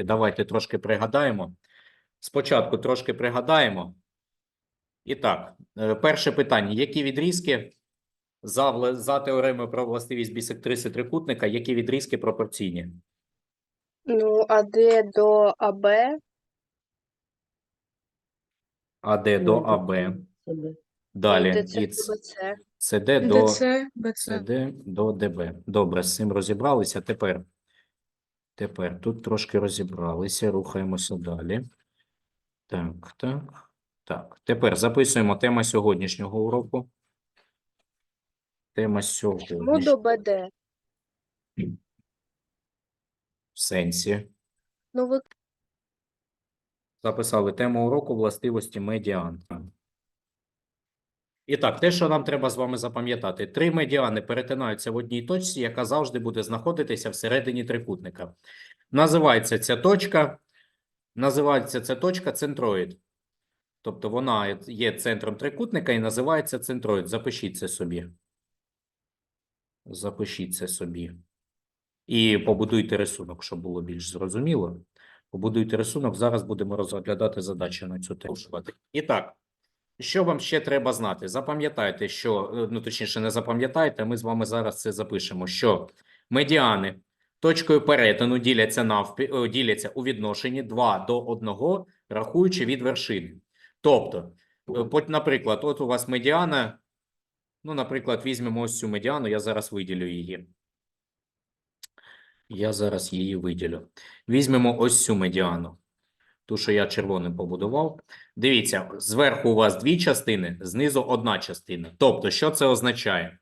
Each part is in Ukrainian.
вирішити. Давайте трошки пригадаємо. Спочатку трошки пригадаємо. І так, е, перше питання: які відрізки за, за теоремою про властивість бісектриси трикутника, які відрізки пропорційні? Ну, АД до АБ, АД Ну, до АБ. Далі. ЦД до БЦ. ЦД до ДБ. Добре, з цим розібралися. Тепер, тепер тут трошки розібралися, рухаємося далі. Так, так, так. Тепер записуємо тема сьогоднішнього уроку. Тема сьогоднішнього до БД. в сенсі. Ну, ви Записали тему уроку властивості медіан. І так, те, що нам треба з вами запам'ятати. Три медіани перетинаються в одній точці, яка завжди буде знаходитися всередині трикутника. Називається ця точка, називається ця точка центроїд. Тобто вона є центром трикутника і називається центроїд. Запишіть це собі. Запишіть це собі. І побудуйте рисунок, щоб було більш зрозуміло. Побудуйте рисунок. Зараз будемо розглядати задачі на цю тему. І так, що вам ще треба знати? Запам'ятайте, що, е, ну точніше, не запам'ятайте, ми з вами зараз це запишемо, що медіани точкою перетину діляться навпі, діляться у відношенні 2 до 1, рахуючи від вершини. Тобто, е, наприклад, от у вас медіана, ну, наприклад, візьмемо ось цю медіану, я зараз виділю її. Я зараз її виділю. Візьмемо ось цю медіану. Ту, що я червоним побудував. Дивіться, зверху у вас дві частини, знизу одна частина. Тобто, що це означає?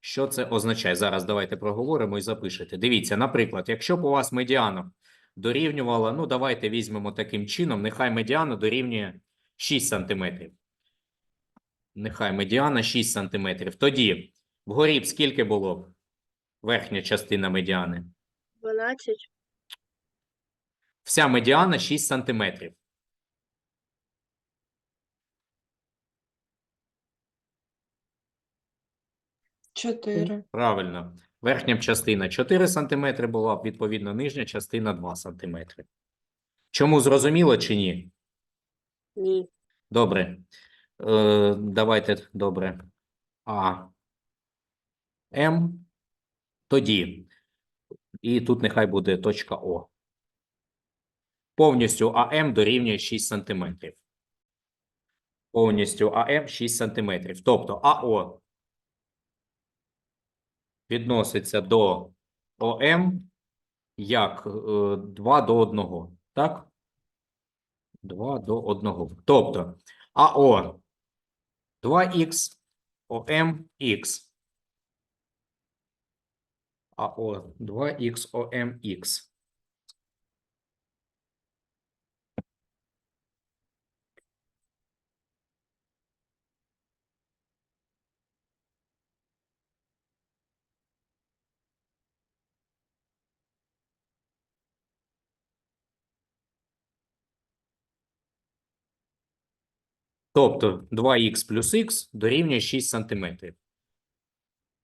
Що це означає? Зараз давайте проговоримо і запишете. Дивіться, наприклад, якщо б у вас медіана дорівнювала, ну давайте візьмемо таким чином, нехай медіана дорівнює 6 сантиметрів. Нехай медіана 6 сантиметрів. Тоді вгорі б скільки було б верхня частина медіани? 12. Вся медіана 6 сантиметрів. Чотири. Правильно. Верхня частина 4 см була відповідно, нижня частина 2 см. Чому зрозуміло чи ні? Ні. Добре. Е, давайте, добре. А. М. Тоді. І тут нехай буде точка О. Повністю АМ дорівнює 6 см. Повністю АМ 6 см. Тобто АО відноситься до ОМ як е, 2 до 1. Так? 2 до 1. Тобто АО 2х, ОМ х. АО 2х, ОМ х. Тобто 2х плюс х дорівнює 6 см.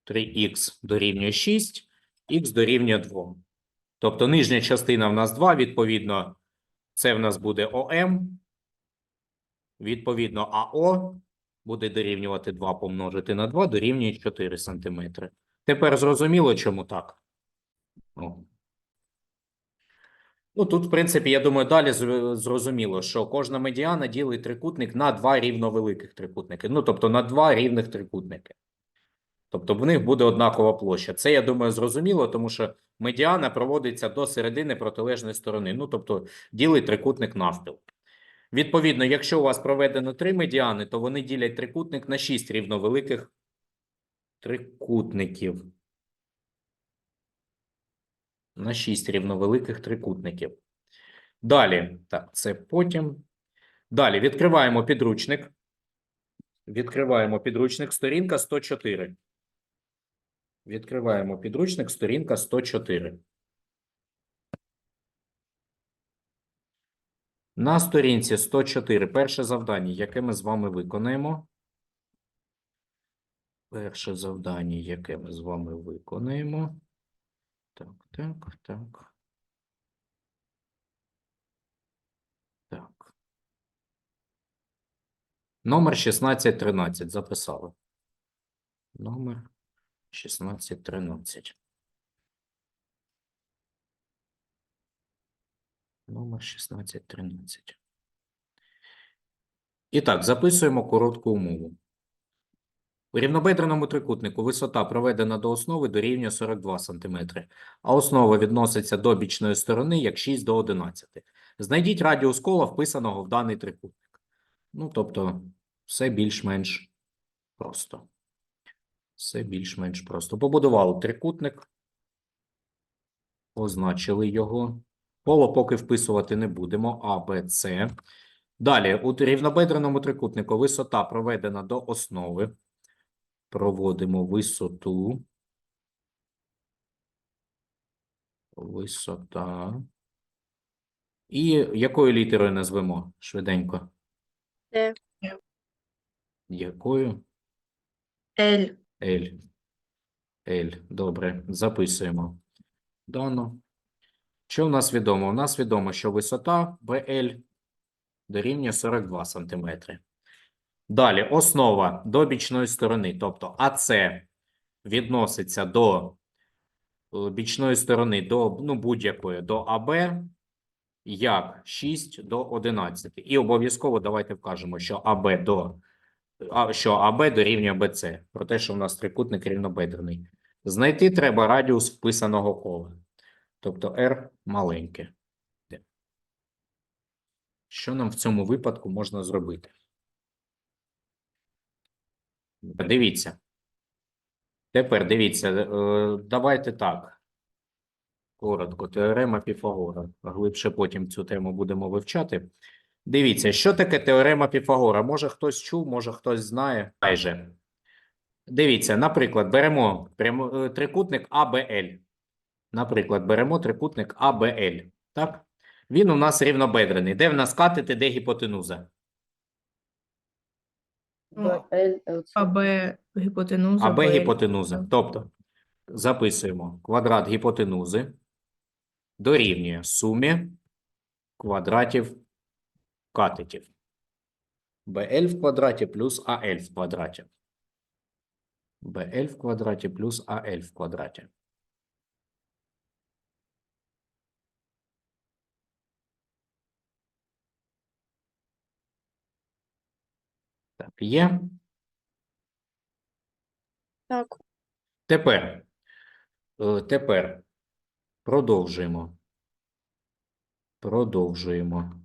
3х дорівнює 6, х дорівнює 2. Тобто нижня частина в нас 2, відповідно, це в нас буде ОМ. Відповідно, АО буде дорівнювати 2 помножити на 2, дорівнює 4 см. Тепер зрозуміло, чому так? Ну, тут, в принципі, я думаю, далі зрозуміло, що кожна медіана ділить трикутник на два рівновеликих трикутники. Ну, тобто на два рівних трикутники. Тобто в них буде однакова площа. Це, я думаю, зрозуміло, тому що медіана проводиться до середини протилежної сторони. Ну, тобто ділить трикутник навпіл. Відповідно, якщо у вас проведено три медіани, то вони ділять трикутник на шість рівновеликих трикутників. На шість рівновеликих трикутників. Далі, так, це потім. Далі відкриваємо підручник. Відкриваємо підручник, сторінка 104. Відкриваємо підручник, сторінка 104. На сторінці 104 перше завдання, яке ми з вами виконаємо. Перше завдання, яке ми з вами виконаємо так, так, так. Так. Номер 1613. Записали. Номер 1613. Номер 1613. І так, записуємо коротку умову. У рівнобедреному трикутнику висота проведена до основи дорівнює 42 см, а основа відноситься до бічної сторони як 6 до 11. Знайдіть радіус кола, вписаного в даний трикутник. Ну, тобто, все більш-менш просто. Все більш-менш просто. Побудували трикутник, позначили його. Коло поки вписувати не будемо. А, Б, С. Далі, у рівнобедреному трикутнику висота проведена до основи. Проводимо висоту. Висота. І якою літерою назвемо швиденько? Т. Якою? L. L. L. Добре, записуємо. Дано. Що в нас відомо? У нас відомо, що висота BL дорівнює 42 см. Далі, основа до бічної сторони, тобто АС відноситься до е, бічної сторони, до ну, будь-якої, до АБ, як 6 до 11. І обов'язково давайте вкажемо, що АБ до а, що АБ дорівнює БЦ, про те, що в нас трикутник рівнобедрений. Знайти треба радіус вписаного кола, тобто R маленьке. Що нам в цьому випадку можна зробити? Дивіться. Тепер дивіться, е, давайте так. Коротко, теорема Піфагора. Глибше потім цю тему будемо вивчати. Дивіться, що таке теорема Піфагора? Може хтось чув, може хтось знає. Майже. Дивіться, наприклад, беремо е, трикутник АБЛ. Наприклад, беремо трикутник АБЛ. Так? Він у нас рівнобедрений. Де в нас катети, де гіпотенуза? Ну, L, АБ гіпотенуза. АБ гіпотенуза. Тобто, записуємо квадрат гіпотенузи дорівнює сумі квадратів катетів. BL в квадраті плюс AL в квадраті. BL в квадраті плюс AL в квадраті. Так, є. Так. Тепер, е, тепер продовжуємо. Продовжуємо.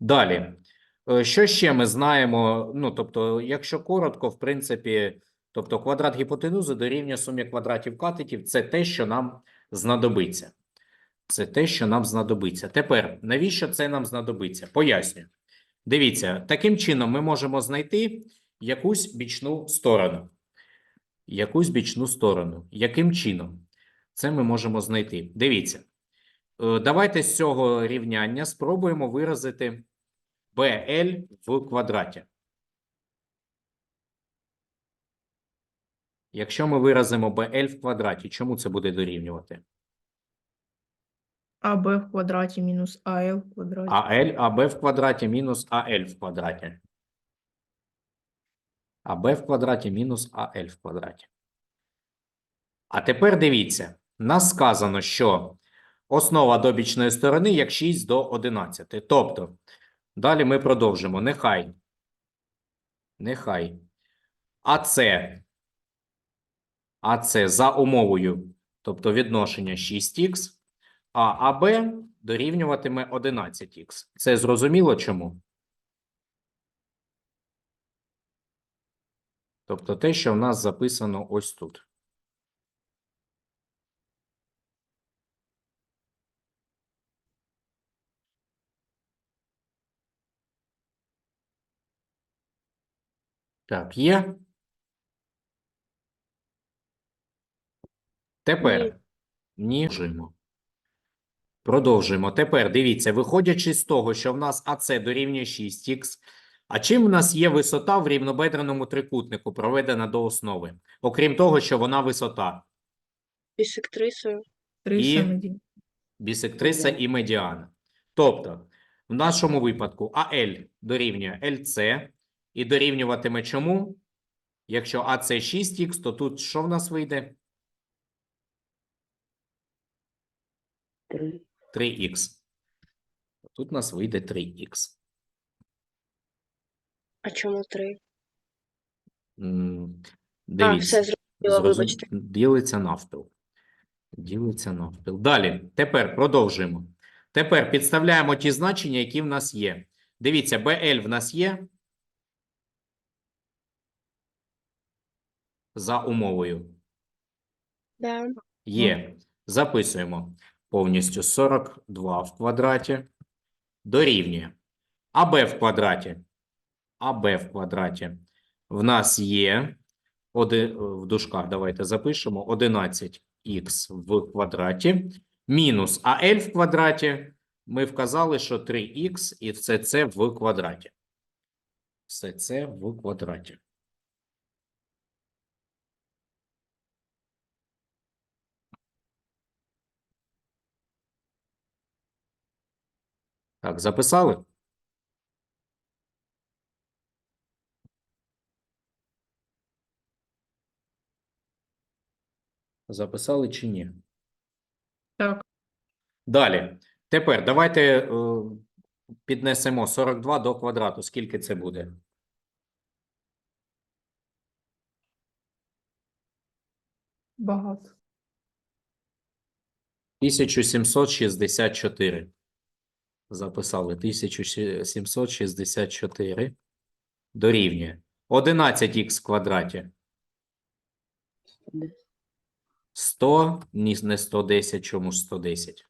Далі. Е, Що ще ми знаємо? Ну, тобто, якщо коротко, в принципі, тобто квадрат гіпотенузи дорівнює сумі квадратів катетів, це те, що нам знадобиться. Це те, що нам знадобиться. Тепер, навіщо це нам знадобиться? Поясню. Дивіться, таким чином ми можемо знайти якусь бічну сторону. Якусь бічну сторону. Яким чином? Це ми можемо знайти. Дивіться. Е, Давайте з цього рівняння спробуємо виразити BL в квадраті. Якщо ми виразимо BL в квадраті, чому це буде дорівнювати? АБ в квадраті мінус АЛ в квадраті. АЛ, АБ в квадраті мінус АЛ в квадраті. АБ в квадраті мінус АЛ в квадраті. А тепер дивіться, нас сказано, що основа добічної сторони як 6 до 11. Тобто, далі ми продовжимо. Нехай. Нехай. АЦ. АЦ за умовою, тобто відношення 6х, а АБ дорівнюватиме 11х. Це зрозуміло чому? Тобто те, що в нас записано ось тут. Так, є. Тепер ні. Продовжуємо. Продовжуємо. Тепер дивіться, виходячи з того, що в нас АЦ дорівнює 6х, а чим в нас є висота в рівнобедреному трикутнику, проведена до основи? Окрім того, що вона висота, Бісектрисою. Три і- бісектриса і медіана. Тобто, В нашому випадку АЛ дорівнює ЛЦ і дорівнюватиме чому? Якщо АЦ 6х, то тут що в нас вийде? 3х. Тут у нас вийде 3х. А чому три? М, А, Дивіться. все зрозуміло, Зрозум- вибачте. Ділиться навпіл. Ділиться навпіл. Далі. Тепер продовжуємо. Тепер підставляємо ті значення, які в нас є. Дивіться, BL в нас є. За умовою. Да. Є. Записуємо повністю 42 в квадраті дорівнює. АБ в квадраті. АБ в квадраті. В нас є в дужках давайте запишемо 11х в квадраті мінус АЛ в квадраті. Ми вказали, що 3х і все це в квадраті. Все це в квадраті. Так, записали? Записали чи ні? Так, Далі. Тепер давайте е, піднесемо 42 до квадрату. Скільки це буде? багато. 1764. Записали 1764 дорівнює 11х в квадраті. 100, ні, не 110, чому ж 110?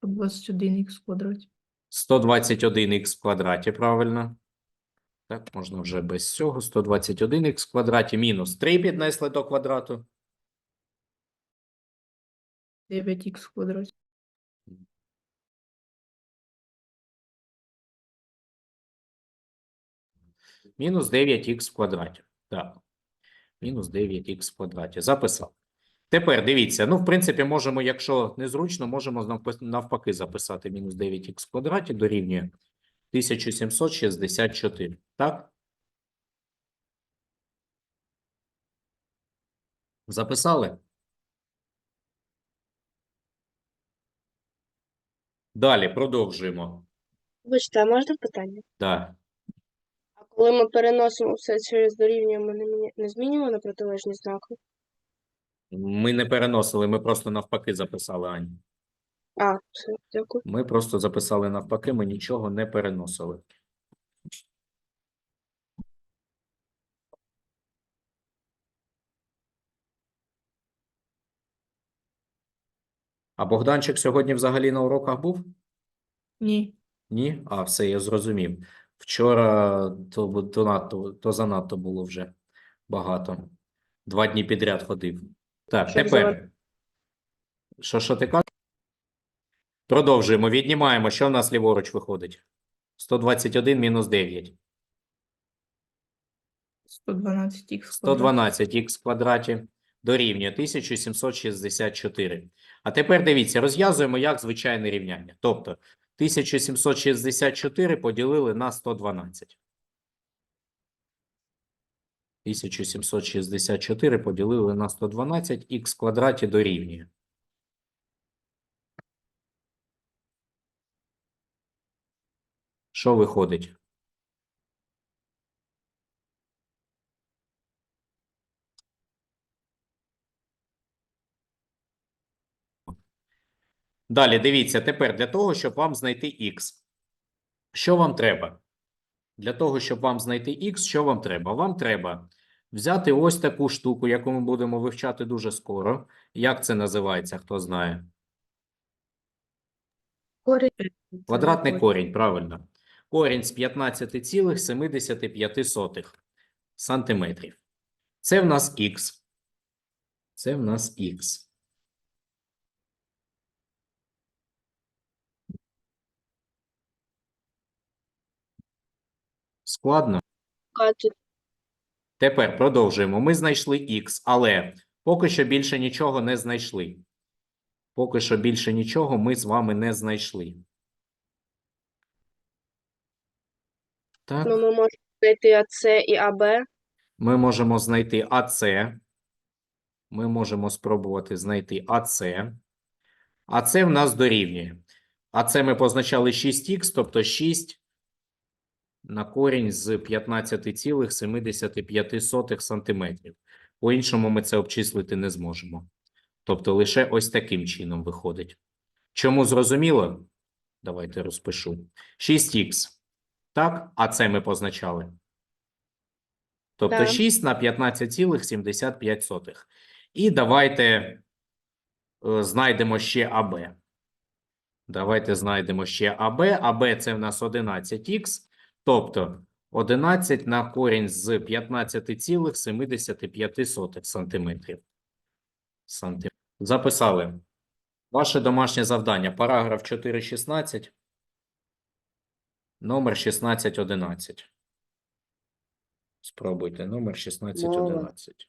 По 21х в квадраті. 121х в квадраті, правильно? Так, можна вже без цього. 121х в квадраті мінус 3 піднесли до квадрату. 9х в квадраті. Мінус 9х в квадраті. Так. Мінус 9х в квадраті. Записав. Тепер дивіться. Ну, в принципі, можемо, якщо незручно, можемо навпаки записати мінус 9х в квадраті дорівнює 1764. Так? Записали? Далі продовжуємо. Вибачте, а можна питання? Так. А коли ми переносимо все через дорівнює, ми не, міня- не змінюємо на протилежні знаки? Ми не переносили, ми просто навпаки записали, Аня. А, все, дякую. Ми просто записали навпаки, ми нічого не переносили. А Богданчик сьогодні взагалі на уроках був? Ні. Ні? А, все, я зрозумів. Вчора то, то, надто, то занадто було вже багато. Два дні підряд ходив. Так, Щоб тепер. Що, що ти кажеш? Продовжуємо. Віднімаємо. Що в нас ліворуч виходить? 121 мінус 9. 112х в 112х в квадраті дорівнює 1764. А тепер дивіться, розв'язуємо як звичайне рівняння. Тобто 1764 поділили на 112. 1764 поділили на 112, х квадраті дорівнює. Що виходить? Далі, дивіться, тепер для того, щоб вам знайти х. Що вам треба? Для того, щоб вам знайти х, що вам треба? Вам треба взяти ось таку штуку, яку ми будемо вивчати дуже скоро. Як це називається, хто знає? Корінь. Квадратний корінь, правильно. Корінь з 15,75 сантиметрів. Це в нас х. Це в нас х. Складно? Тепер продовжуємо. Ми знайшли х, але поки що більше нічого не знайшли. Поки що більше нічого ми з вами не знайшли. Так. Ну, ми можемо знайти АЦ і АБ. Ми можемо знайти АЦ. Ми можемо спробувати знайти АЦ. АЦ в нас дорівнює. АЦ ми позначали 6х, тобто 6 на корінь з 15,75 сантиметрів. По-іншому ми це обчислити не зможемо. Тобто лише ось таким чином виходить. Чому зрозуміло? Давайте розпишу. 6х. Так, а це ми позначали. Тобто Так. 6 на 15,75. І давайте е, знайдемо ще АБ. Давайте знайдемо ще АБ. АБ це в нас 11х, тобто 11 на корінь з 15,75 сантиметрів. Сантим... Записали. Ваше домашнє завдання. Параграф 4.16. Номер 1611. Спробуйте. Номер 1611.